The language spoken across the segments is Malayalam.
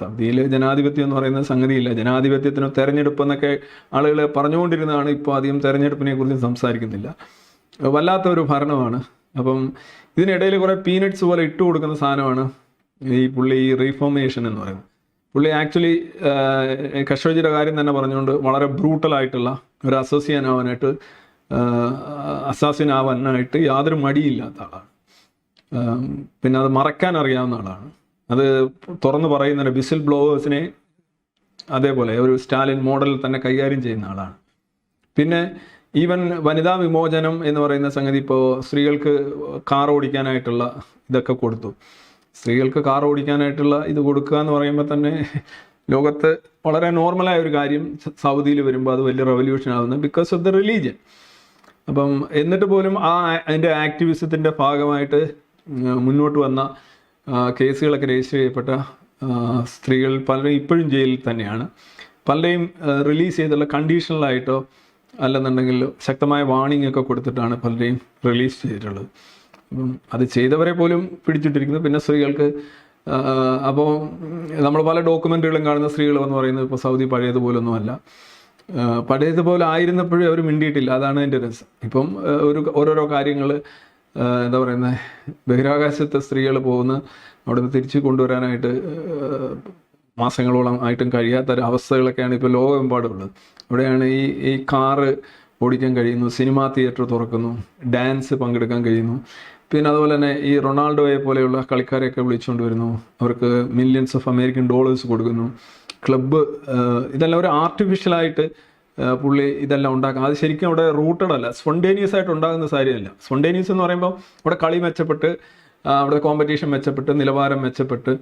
സൗദിയിൽ ജനാധിപത്യം എന്ന് പറയുന്ന സംഗതിയില്ല. ജനാധിപത്യത്തിന് തെരഞ്ഞെടുപ്പ് എന്നൊക്കെ ആളുകൾ പറഞ്ഞുകൊണ്ടിരുന്നതാണ് ഇപ്പോൾ അധികം തെരഞ്ഞെടുപ്പിനെ കുറിച്ച് സംസാരിക്കുന്നില്ല. വല്ലാത്ത ഒരു ഭരണമാണ്. അപ്പം ഇതിനിടയിൽ കുറേ പീനട്സ് പോലെ ഇട്ട് കൊടുക്കുന്ന സാധനമാണ് ഈ പുള്ളി ഈ എന്ന് പറയുന്നത്. പുള്ളി ആക്ച്വലി കഷോജിയുടെ കാര്യം തന്നെ പറഞ്ഞുകൊണ്ട് വളരെ ബ്രൂട്ടലായിട്ടുള്ള ഒരു അസോസിയൻ ആവാനായിട്ട് അസാസിൻ ആവാനായിട്ട് യാതൊരു മടിയില്ലാത്ത ആളാണ്. പിന്നെ അത് മറക്കാൻ അറിയാവുന്ന ആളാണ്. അത് തുറന്നു പറയുന്ന വിസിൽ ബ്ലോവേഴ്സിനെ അതേപോലെ ഒരു സ്റ്റാലിൻ മോഡൽ തന്നെ കൈകാര്യം ചെയ്യുന്ന ആളാണ്. പിന്നെ ഈവൻ വനിതാ വിമോചനം എന്ന് പറയുന്ന സംഗതി ഇപ്പോൾ സ്ത്രീകൾക്ക് കാർ ഓടിക്കാനായിട്ടുള്ള ഇതൊക്കെ കൊടുത്തു. സ്ത്രീകൾക്ക് കാർ ഓടിക്കാനായിട്ടുള്ള ഇത് കൊടുക്കുക എന്ന് പറയുമ്പോൾ തന്നെ ലോകത്ത് വളരെ നോർമലായ ഒരു കാര്യം സൗദിയിൽ വരുമ്പോൾ അത് വലിയ റെവല്യൂഷൻ ആവുന്നു ബിക്കോസ് ഓഫ് ദ റിലീജിയൻ അപ്പം എന്നിട്ട് പോലും ആ അതിന്റെ ആക്ടിവിസത്തിന്റെ ഭാഗമായിട്ട് മുന്നോട്ട് വന്ന കേസുകളൊക്കെ രജിസ്റ്റർ ചെയ്യപ്പെട്ട സ്ത്രീകൾ പലരും ഇപ്പോഴും ജയിലിൽ തന്നെയാണ്. പലരെയും റിലീസ് ചെയ്തുള്ള കണ്ടീഷണലായിട്ടോ അല്ലെന്നുണ്ടെങ്കിൽ ശക്തമായ വാണിംഗ് ഒക്കെ കൊടുത്തിട്ടാണ് പലരെയും റിലീസ് ചെയ്തിട്ടുള്ളത്. അപ്പം അത് ചെയ്തവരെ പോലും പിടിച്ചിട്ടിരിക്കുന്നു. പിന്നെ സ്ത്രീകൾക്ക് അപ്പോൾ നമ്മൾ പല ഡോക്യുമെന്റുകളും കാണുന്ന സ്ത്രീകൾ എന്ന് പറയുന്നത് ഇപ്പോൾ സൗദി പഴയതുപോലൊന്നുമല്ല. അല്ല പഴയതുപോലെ ആയിരുന്നപ്പോഴും അവർ മിണ്ടിയിട്ടില്ല. അതാണ് എന്റെ രസം. ഇപ്പം ഒരു ഓരോരോ കാര്യങ്ങൾ എന്താ പറയുന്നത് ബഹിരാകാശത്തെ സ്ത്രീകൾ പോകുന്ന അവിടുന്ന് തിരിച്ചു കൊണ്ടുവരാനായിട്ട് മാസങ്ങളോളം ആയിട്ടും കഴിയാത്ത ഒരു അവസ്ഥകളൊക്കെയാണ് ഇപ്പോൾ ലോകമെമ്പാടുള്ളത്. അവിടെയാണ് ഈ ഈ കാറ് ഓടിക്കാൻ കഴിയുന്നു സിനിമാ തിയേറ്റർ തുറക്കുന്നു ഡാൻസ് പങ്കെടുക്കാൻ കഴിയുന്നു. പിന്നെ അതുപോലെ തന്നെ ഈ റൊണാൾഡോയെ പോലെയുള്ള കളിക്കാരെയൊക്കെ വിളിച്ചുകൊണ്ട് വരുന്നു. അവർക്ക് മില്യൺസ് ഓഫ് അമേരിക്കൻ ഡോളേഴ്സ് കൊടുക്കുന്നു. ക്ലബ്ബ് ഇതെല്ലാം ഒരു ആർട്ടിഫിഷ്യലായിട്ട് പുള്ളി ഇതെല്ലാം ഉണ്ടാക്കുന്നത്. അത് ശരിക്കും അവിടെ റൂട്ടഡ് അല്ല. സ്പോണ്ടേനിയസ് ആയിട്ട് ഉണ്ടാകുന്ന സാരിയല്ല. സ്പോണ്ടേനിയസ് എന്ന് പറയുമ്പോൾ അവിടെ കളി മെച്ചപ്പെട്ട് അവിടെ കോമ്പറ്റീഷൻ മെച്ചപ്പെട്ട് നിലവാരം മെച്ചപ്പെട്ട്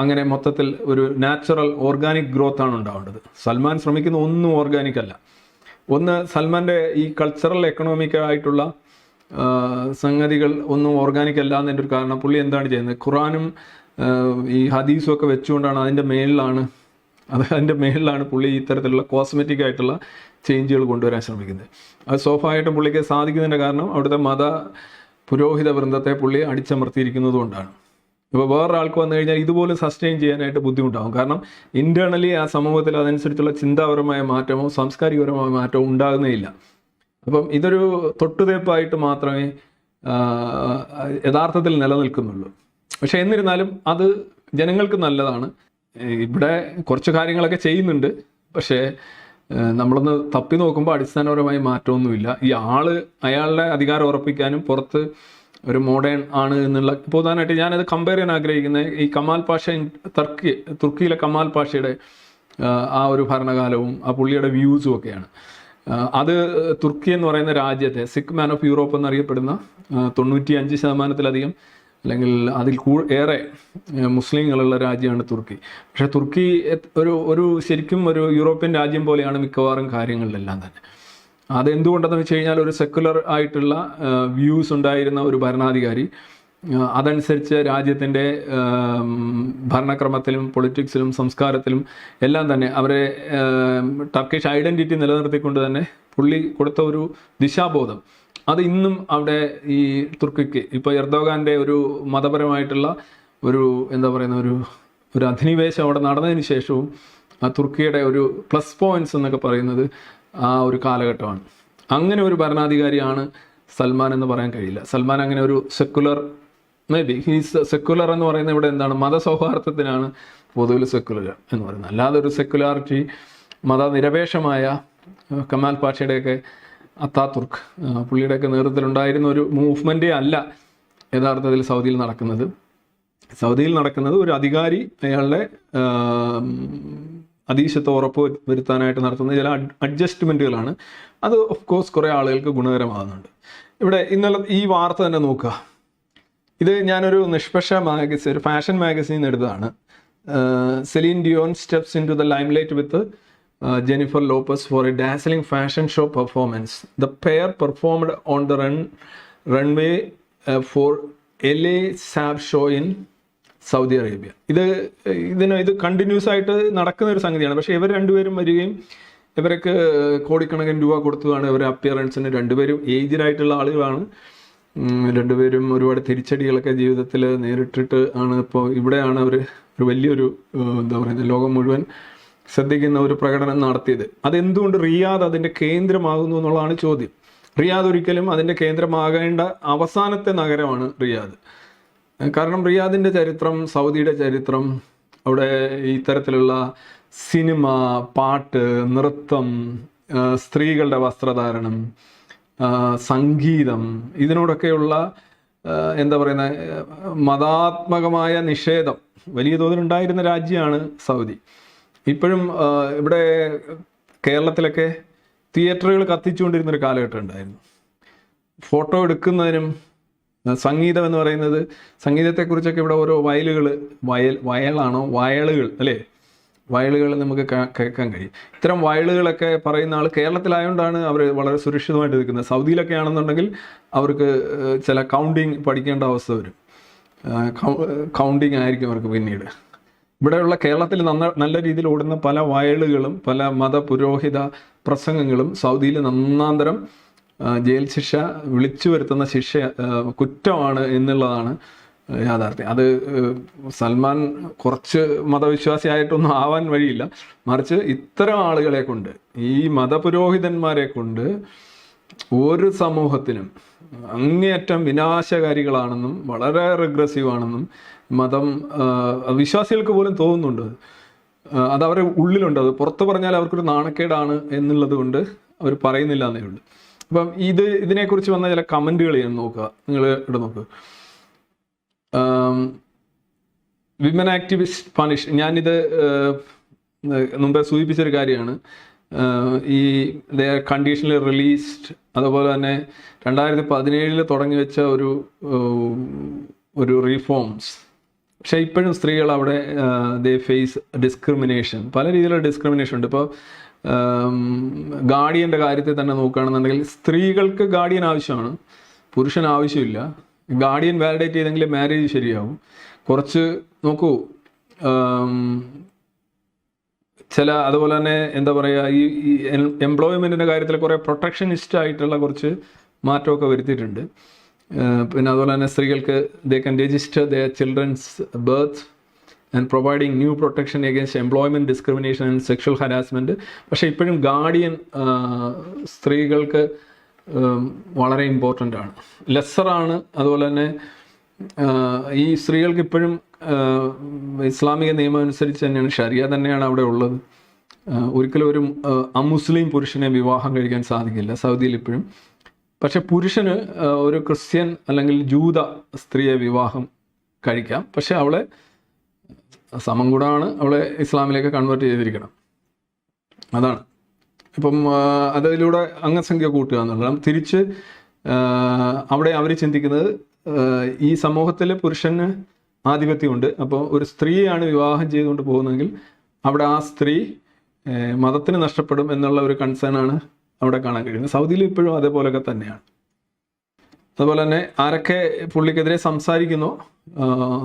അങ്ങനെ മൊത്തത്തിൽ ഒരു നാച്ചുറൽ ഓർഗാനിക് ഗ്രോത്ത് ആണ് ഉണ്ടാവേണ്ടത്. സൽമാൻ ശ്രമിക്കുന്ന ഒന്നും ഓർഗാനിക് അല്ല. ഒന്ന് സൽമാന്റെ ഈ കൾച്ചറൽ എക്കണോമിക് ആയിട്ടുള്ള സംഗതികൾ ഒന്നും ഓർഗാനിക് അല്ല എന്നതിന്റെ ഒരു കാരണം പുള്ളി എന്താണ് ചെയ്യുന്നത്? ഖുറാനും ഈ ഹദീസും ഒക്കെ വെച്ചുകൊണ്ടാണ് അതിന്റെ മേളിലാണ് അത് അതിന്റെ മേളിലാണ് പുള്ളി ഇത്തരത്തിലുള്ള കോസ്മെറ്റിക് ആയിട്ടുള്ള ചേഞ്ചുകൾ കൊണ്ടുവരാൻ ശ്രമിക്കുന്നത്. അത് സ്വാഭാവികമായിട്ടും പുള്ളിക്ക് സാധിക്കുന്നതിന്റെ കാരണം അവിടുത്തെ മത പുരോഹിത വൃന്ദത്തെ പുള്ളി അടിച്ചമർത്തിയിരിക്കുന്നത് കൊണ്ടാണ്. ഇപ്പോൾ വേറൊരാൾക്ക് വന്നു കഴിഞ്ഞാൽ ഇതുപോലും സസ്റ്റെയിൻ ചെയ്യാനായിട്ട് ബുദ്ധിമുട്ടാകും കാരണം ഇന്റേർണലി ആ സമൂഹത്തിൽ അതനുസരിച്ചുള്ള ചിന്താപരമായ മാറ്റമോ സാംസ്കാരികപരമായ മാറ്റമോ ഉണ്ടാകുന്നേയില്ല. അപ്പം ഇതൊരു തൊട്ടുതേപ്പായിട്ട് മാത്രമേ യഥാർത്ഥത്തിൽ നിലനിൽക്കുന്നുള്ളൂ. പക്ഷേ എന്നിരുന്നാലും അത് ജനങ്ങൾക്ക് നല്ലതാണ്. ഇവിടെ കുറച്ച് കാര്യങ്ങളൊക്കെ ചെയ്യുന്നുണ്ട്. പക്ഷേ നമ്മളൊന്ന് തപ്പി നോക്കുമ്പോൾ അടിസ്ഥാനപരമായി മാറ്റമൊന്നുമില്ല. ഈ ആൾ അയാളുടെ അധികാരം ഉറപ്പിക്കാനും പുറത്ത് ഒരു മോഡേൺ ആണ് എന്നുള്ള ഉദാഹരണമായിട്ട് ഞാനത് കമ്പയർ ചെയ്യാൻ ആഗ്രഹിക്കുന്നത് ഈ കമാൽ പാഷ തർക്കി തുർക്കിയിലെ കമാൽ പാഷയുടെ ആ ഒരു ഭരണകാലവും ആ പുള്ളിയുടെ വ്യൂസും ഒക്കെയാണ്. അത് തുർക്കി എന്ന് പറയുന്ന രാജ്യത്തെ സിക്ക് മാൻ ഓഫ് യൂറോപ്പ് എന്നറിയപ്പെടുന്ന തൊണ്ണൂറ്റി അഞ്ച് ശതമാനത്തിലധികം അല്ലെങ്കിൽ അതിൽ കൂ ഏറെ മുസ്ലിങ്ങളുള്ള രാജ്യമാണ് തുർക്കി. പക്ഷേ തുർക്കി ഒരു ഒരു ശരിക്കും ഒരു യൂറോപ്യൻ രാജ്യം പോലെയാണ് മിക്കവാറും കാര്യങ്ങളിലെല്ലാം തന്നെ. അതെന്തുകൊണ്ടെന്ന് വെച്ച് കഴിഞ്ഞാൽ ഒരു സെക്കുലർ ആയിട്ടുള്ള വ്യൂസ് ഉണ്ടായിരുന്ന ഒരു ഭരണാധികാരി അതനുസരിച്ച് രാജ്യത്തിന്റെ ഭരണക്രമത്തിലും പൊളിറ്റിക്സിലും സംസ്കാരത്തിലും എല്ലാം തന്നെ അവരെ ടർക്കിഷ് ഐഡന്റിറ്റി നിലനിർത്തിക്കൊണ്ട് തന്നെ പുള്ളി കൊടുത്ത ഒരു ദിശാബോധം. അത് ഇന്നും അവിടെ ഈ തുർക്കിക്ക് ഇപ്പോൾ എർദോഗാന്റെ ഒരു മതപരമായിട്ടുള്ള ഒരു എന്താ പറയുന്ന ഒരു ഒരു അധിനിവേശം അവിടെ നടന്നതിന് ശേഷവും ആ തുർക്കിയുടെ ഒരു പ്ലസ് പോയിന്റ്സ് എന്നൊക്കെ പറയുന്നത് ആ ഒരു കാലഘട്ടമാണ്. അങ്ങനെ ഒരു ഭരണാധികാരിയാണ് സൽമാൻ എന്ന് പറയാൻ കഴിയില്ല. സൽമാൻ അങ്ങനെ ഒരു secular may be he's secular എന്ന് പറയുന്നത് ഇവിടെ എന്താണ്? മത മതസൗഹാർദ്ദത്തിനാണ് പൊതുവിൽ സെക്കുലർ എന്ന് പറയുന്നത്. അല്ലാതെ ഒരു സെക്കുലാരിറ്റി മതനിരപേക്ഷമായ കമാൽ പാഷയുടെയൊക്കെ അത്താതുർക്ക് പുള്ളിയുടെയൊക്കെ നേതൃത്വത്തിലുണ്ടായിരുന്ന ഒരു മൂവ്മെന്റേ അല്ല യഥാർത്ഥത്തിൽ സൗദിയിൽ നടക്കുന്നത്. സൗദിയിൽ നടക്കുന്നത് ഒരു അധികാരി അയാളുടെ അതീശത്തെ ഉറപ്പ് വരുത്താനായിട്ട് നടത്തുന്ന ചില അഡ്ജസ്റ്റ്മെന്റുകളാണ് അത് ഓഫ് കോഴ്സ് കുറേ ആളുകൾക്ക് ഗുണകരമാകുന്നുണ്ട്. ഇവിടെ ഇന്നലെ ഈ വാർത്ത തന്നെ നോക്കുക. ഇത് ഞാനൊരു നിഷ്പക്ഷ മാഗസിൻ ഒരു ഫാഷൻ മാഗസിൻ എടുത്തതാണ്. Celine Dion steps into the limelight Jennifer Lopez for a dazzling fashion show performance the pair performed on the run runway for Elie Saab show in Saudi Arabia ഇത് ഇതിന് ഇത് കണ്ടിന്യൂസ് ആയിട്ട് നടക്കുന്ന ഒരു സംഗതിയാണ്. പക്ഷേ ഇവർ രണ്ടുപേരും വരികയും ഇവർക്ക് കോടിക്കണക്കിന് രൂപ കൊടുത്തതാണ് ഇവരുടെ അപ്പിയറൻസിന് രണ്ടുപേരും ഏജ്ഡ് ആയിട്ടുള്ള ആളുകളാണ്. രണ്ടുപേരും ഒരുപാട് തിരിച്ചടികളൊക്കെ ജീവിതത്തിൽ നേരിട്ടിട്ട് ആണ്. ഇപ്പോൾ ഇവിടെയാണ് അവർ ഒരു വലിയൊരു എന്താ പറയുന്നത് ലോകം മുഴുവൻ ശ്രദ്ധിക്കുന്ന ഒരു പ്രകടനം നടത്തിയത്. അതെന്തുകൊണ്ട് റിയാദ് അതിന്റെ കേന്ദ്രമാകുന്നു എന്നുള്ളതാണ് ചോദ്യം. റിയാദ് ഒരിക്കലും അതിന്റെ കേന്ദ്രമാകേണ്ട അവസാനത്തെ നഗരമാണ് റിയാദ്. കാരണം റിയാദിന്റെ ചരിത്രം സൗദിയുടെ ചരിത്രം അവിടെ ഇത്തരത്തിലുള്ള സിനിമ പാട്ട് നൃത്തം സ്ത്രീകളുടെ വസ്ത്രധാരണം സംഗീതം ഇതിനോടൊക്കെയുള്ള എന്താ പറയുന്ന മതാത്മകമായ നിഷേധം. വലിയ തോതിലുണ്ടായിരുന്ന രാജ്യമാണ് സൗദി. ഇപ്പോഴും ഇവിടെ കേരളത്തിലൊക്കെ തിയേറ്ററുകൾ കത്തിച്ചുകൊണ്ടിരുന്നൊരു കാലഘട്ടം ഉണ്ടായിരുന്നു. ഫോട്ടോ എടുക്കുന്നതിനും സംഗീതം എന്ന് പറയുന്നത് സംഗീതത്തെക്കുറിച്ചൊക്കെ ഇവിടെ ഓരോ വയലുകൾ വയൽ വയലാണോ? വയലുകൾ അല്ലേ? വയലുകൾ നമുക്ക് കേൾക്കാൻ കഴിയും. ഇത്തരം വയലുകളൊക്കെ പറയുന്ന ആൾ കേരളത്തിലായതുകൊണ്ടാണ് അവർ വളരെ സുരക്ഷിതമായിട്ട് നിൽക്കുന്നത്. സൗദിയിലൊക്കെ ആണെന്നുണ്ടെങ്കിൽ അവർക്ക് ചില കൗണ്ടിങ് പഠിക്കേണ്ട അവസ്ഥ വരും. കൗണ്ടിങ് ആയിരിക്കും അവർക്ക് പിന്നീട്. ഇവിടെയുള്ള കേരളത്തിൽ നന്ന നല്ല രീതിയിൽ ഓടുന്ന പല വയലുകളും പല മത പുരോഹിത പ്രസംഗങ്ങളും സൗദിയിൽ നന്നാന്തരം ജയിൽ ശിക്ഷ വിളിച്ചു വരുത്തുന്ന ശിക്ഷ കുറ്റമാണ് എന്നുള്ളതാണ് യാഥാർത്ഥ്യം. അത് സൽമാൻ കുറച്ച് മതവിശ്വാസിയായിട്ടൊന്നും ആവാൻ വഴിയില്ല. മറിച്ച് ഇത്തരം ആളുകളെ കൊണ്ട് ഈ മതപുരോഹിതന്മാരെ കൊണ്ട് ഒരു സമൂഹത്തിനും അങ്ങേയറ്റം വിനാശകാരികളാണെന്നും വളരെ റിഗ്രസീവ് ആണെന്നും മതം വിശ്വാസികൾക്ക് പോലും തോന്നുന്നുണ്ട്. അത്. അവരെ ഉള്ളിലുണ്ട്. അത് പുറത്ത് പറഞ്ഞാൽ അവർക്കൊരു നാണക്കേടാണ് എന്നുള്ളത് കൊണ്ട് അവർ പറയുന്നില്ല എന്നേ ഉള്ളൂ. അപ്പം ഇത് ഇതിനെക്കുറിച്ച് വന്ന ചില കമന്റുകൾ ഞാൻ നോക്കുക. നിങ്ങൾ ഇവിടെ നോക്കുക വിമൻ ആക്ടിവിസ്റ്റ് പണിഷ് ഞാനിത് മുമ്പേ സൂചിപ്പിച്ചൊരു കാര്യമാണ്. ഈ കണ്ടീഷണലി റിലീസ്ഡ് അതുപോലെ തന്നെ രണ്ടായിരത്തി പതിനേഴിൽ തുടങ്ങി വെച്ച ഒരു ഒരു റീഫോംസ് പക്ഷേ ഇപ്പോഴും സ്ത്രീകൾ അവിടെ ദേ ഫേസ് ഡിസ്ക്രിമിനേഷൻ പല രീതിയിലുള്ള ഡിസ്ക്രിമിനേഷൻ ഉണ്ട്. ഇപ്പോൾ ഗാർഡിയന്റെ കാര്യത്തിൽ തന്നെ നോക്കുകയാണെന്നുണ്ടെങ്കിൽ സ്ത്രീകൾക്ക് ഗാർഡിയൻ ആവശ്യമാണ്. പുരുഷൻ ആവശ്യമില്ല. ഗാർഡിയൻ വാലിഡേറ്റ് ചെയ്തെങ്കിൽ മാരേജ് ശരിയാവും. കുറച്ച് നോക്കൂ ചില അതുപോലെ തന്നെ എന്താ പറയുക ഈ എംപ്ലോയ്മെന്റിന്റെ കാര്യത്തിൽ കുറേ പ്രൊട്ടക്ഷനിസ്റ്റ് ആയിട്ടുള്ള കുറച്ച് മാറ്റമൊക്കെ വരുത്തിയിട്ടുണ്ട്. പിന്നെ അതുപോലെ തന്നെ സ്ത്രീകൾക്ക് they can register the children's birth and providing new protection against employment discrimination and sexual harassment പക്ഷേ ഇപ്പോഴും ഗാർഡിയൻ സ്ത്രീകൾക്ക് വളരെ ഇമ്പോർട്ടന്റ് ആണ്. ലെസ്സറാണ് അതുപോലെ തന്നെ ഈ സ്ത്രീകൾക്ക് ഇപ്പോഴും ഇസ്ലാമിക നിയമം അനുസരിച്ച് തന്നെയാണ് ഷരിയ തന്നെയാണ് അവിടെ ഉള്ളത്. ഒരിക്കലും ഒരു അമുസ്ലിം പുരുഷനെ വിവാഹം കഴിക്കാൻ സാധിക്കില്ല സൗദിയിൽ ഇപ്പോഴും. പക്ഷെ പുരുഷന് ഒരു ക്രിസ്ത്യൻ അല്ലെങ്കിൽ ജൂത സ്ത്രീയെ വിവാഹം കഴിക്കാം. പക്ഷെ അവളെ സമം കൂടാണ് അവളെ ഇസ്ലാമിലേക്ക് കൺവേർട്ട് ചെയ്തിരിക്കണം. അതാണ്. ഇപ്പം അതിലൂടെ അംഗസംഖ്യ കൂട്ടുക എന്നുള്ളത് തിരിച്ച് അവിടെ അവർ ചിന്തിക്കുന്നത് ഈ സമൂഹത്തിലെ പുരുഷന് ആധിപത്യമുണ്ട്. അപ്പോൾ ഒരു സ്ത്രീയാണ് വിവാഹം ചെയ്തുകൊണ്ട് പോകുന്നതെങ്കിൽ അവിടെ ആ സ്ത്രീ മതത്തിന് നഷ്ടപ്പെടും എന്നുള്ള ഒരു കൺസേൺ ആണ് അവിടെ കാണാൻ കഴിയുന്നത്. സൗദിയിൽ ഇപ്പോഴും അതേപോലെയൊക്കെ തന്നെയാണ്. അതുപോലെ തന്നെ ആരൊക്കെ പുള്ളിക്കെതിരെ സംസാരിക്കുന്നു?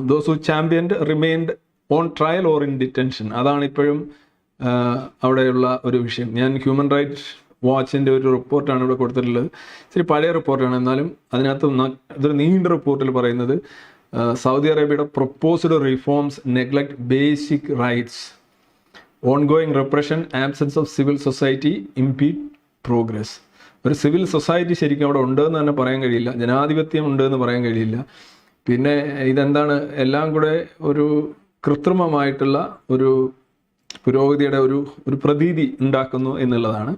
Those who championed remained on trial or in detention അതാണ് ഇപ്പോഴും അവിടെയുള്ള ഒരു വിഷയം. ഞാൻ ഹ്യൂമൻ റൈറ്റ്സ് വാച്ചിന്റെ ഒരു റിപ്പോർട്ടാണ് ഇവിടെ കൊടുത്തിട്ടുള്ളത്. ഇച്ചിരി പഴയ റിപ്പോർട്ടാണ്. എന്നാലും അതിനകത്ത് ഇതൊരു നീണ്ട റിപ്പോർട്ടിൽ പറയുന്നത് സൗദി അറേബ്യയുടെ proposed reforms neglect basic rights ongoing repression absence of civil society impede progress ഒരു സിവിൽ സൊസൈറ്റി ശരിക്കും അവിടെ ഉണ്ടെന്ന് തന്നെ പറയാൻ കഴിയില്ല. ജനാധിപത്യം ഉണ്ട് എന്ന് പറയാൻ കഴിയില്ല. പിന്നെ ഇതെന്താണ്? എല്ലാം കൂടെ ഒരു കൃത്രിമമായിട്ടുള്ള ഒരു പുരോഗതിയുടെ ഒരു ഒരു പ്രതീതി ഉണ്ടാക്കുന്നു എന്നുള്ളതാണ്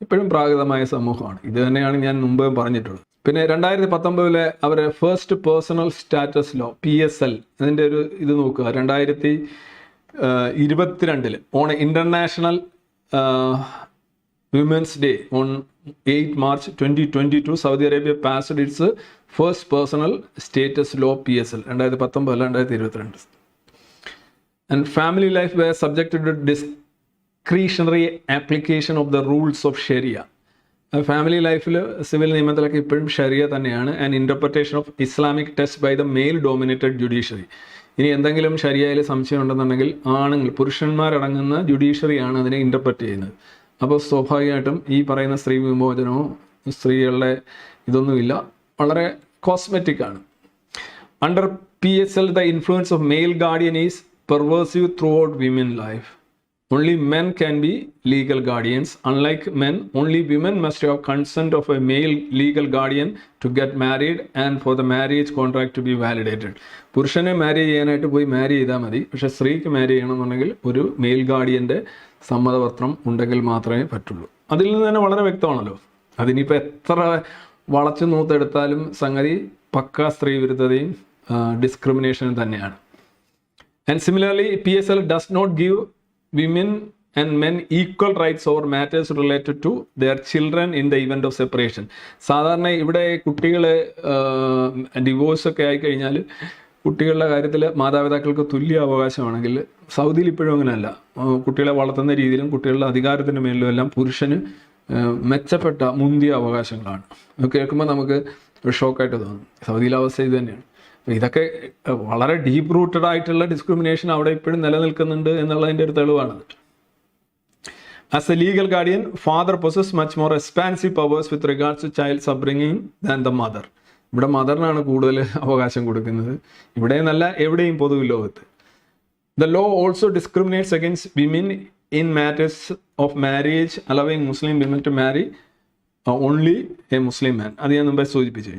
ഇപ്പോഴും പ്രാകൃതമായ സമൂഹമാണ്. ഇത് തന്നെയാണ് ഞാൻ മുമ്പ് പറഞ്ഞിട്ടുള്ളത്. പിന്നെ രണ്ടായിരത്തി പത്തൊമ്പതിലെ അവരെ first personal status law P S L ഇതിന്റെ ഒരു ഇത് നോക്കുക. രണ്ടായിരത്തി ഇരുപത്തിരണ്ടിൽ on international women's day on eight March twenty twenty two Saudi Arabia passed its first personal status law P S L രണ്ടായിരത്തി പത്തൊമ്പത് അല്ല രണ്ടായിരത്തി ഇരുപത്തിരണ്ട് and family life were subjected to discretionary application of the rules of sharia family ലൈഫിൽ സിവിൽ നിയമത്തിലൊക്കെ ഇപ്പോഴും ഷെറിയ തന്നെയാണ്. And interpretation of Islamic test by the male dominated judiciary ഇനി എന്തെങ്കിലും ഷരിയയിൽ സംശയം ഉണ്ടെന്നുണ്ടെങ്കിൽ ആണുങ്ങൾ പുരുഷന്മാരടങ്ങുന്ന ജുഡീഷ്യറിയാണ് അതിനെ ഇന്റർപ്രറ്റ് ചെയ്യുന്നത്. അപ്പോൾ സ്വാഭാവികമായിട്ടും ഈ പറയുന്ന സ്ത്രീ വിമോചനവും സ്ത്രീകളുടെ ഇതൊന്നുമില്ല വളരെ കോസ്മെറ്റിക് ആണ്. L the influence of male guardian is is throughout women life. Only men can be legal guardians. Unlike men, only women must have consent of a male legal guardian to get married and for the marriage contract to be validated. പുരുഷനെ മാരി ചെയ്യാനായിട്ട് പോയി മാരി ചെയ്താൽ മതി പക്ഷെ സ്ത്രീക്ക് മാരി ചെയ്യണമെന്നുണ്ടെങ്കിൽ ഒരു മെയിൽ ഗാർഡിയന്റെ സമ്മതപത്രം ഉണ്ടെങ്കിൽ മാത്രമേ പറ്റുള്ളൂ അതിൽ നിന്ന് തന്നെ വളരെ വ്യക്തമാണല്ലോ അതിനിപ്പോൾ എത്ര വളച്ചു നൂത്തെടുത്താലും സംഗതി പക്ക സ്ത്രീ വിരുദ്ധതയും ഡിസ്ക്രിമിനേഷനും തന്നെയാണ് And similarly, PSL does not give women and men equal rights over matters related to their children in the event of separation സാധാരണ ഇവിടെ കുട്ടികൾ ഡിവോഴ്സ് ഒക്കെ ആയിക്കഴിഞ്ഞാൽ കുട്ടികളുടെ കാര്യത്തിൽ മാതാപിതാക്കൾക്ക് തുല്യ അവകാശമാണെങ്കിൽ സൗദിയിൽ ഇപ്പോഴും അങ്ങനെയല്ല. കുട്ടികളെ വളർത്തുന്ന രീതിയിലും കുട്ടികളുടെ അധികാരത്തിന്റെ മേലിലും എല്ലാം പുരുഷന് മെച്ചപ്പെട്ട മുന്തിയ അവകാശങ്ങളാണ്. കേൾക്കുമ്പോൾ നമുക്ക് ഷോക്കായിട്ട് തോന്നും. സൗദിയിലെ അവസ്ഥ ഇത് തന്നെയാണ്. ഇതൊക്കെ വളരെ ഡീപ്പ് റൂട്ടഡ് ആയിട്ടുള്ള ഡിസ്ക്രിമിനേഷൻ അവിടെ ഇപ്പോഴും നിലനിൽക്കുന്നുണ്ട് എന്നുള്ളതിന്റെ ഒരു തെളിവാണ് as a legal guardian father possess much more expansive powers with regards to child സബ്രിങ്ങിങ് than the mother ഇവിടെ മദറിനാണ് കൂടുതൽ അവകാശം കൊടുക്കുന്നത്. ഇവിടെ നല്ല എവിടെയും പൊതുവിൽ ലോകത്ത്. The law also discriminates against women in matters of marriage allowing Muslim women to marry only a Muslim man. അത് ഞാൻ മുമ്പേ സൂചിപ്പിച്ചു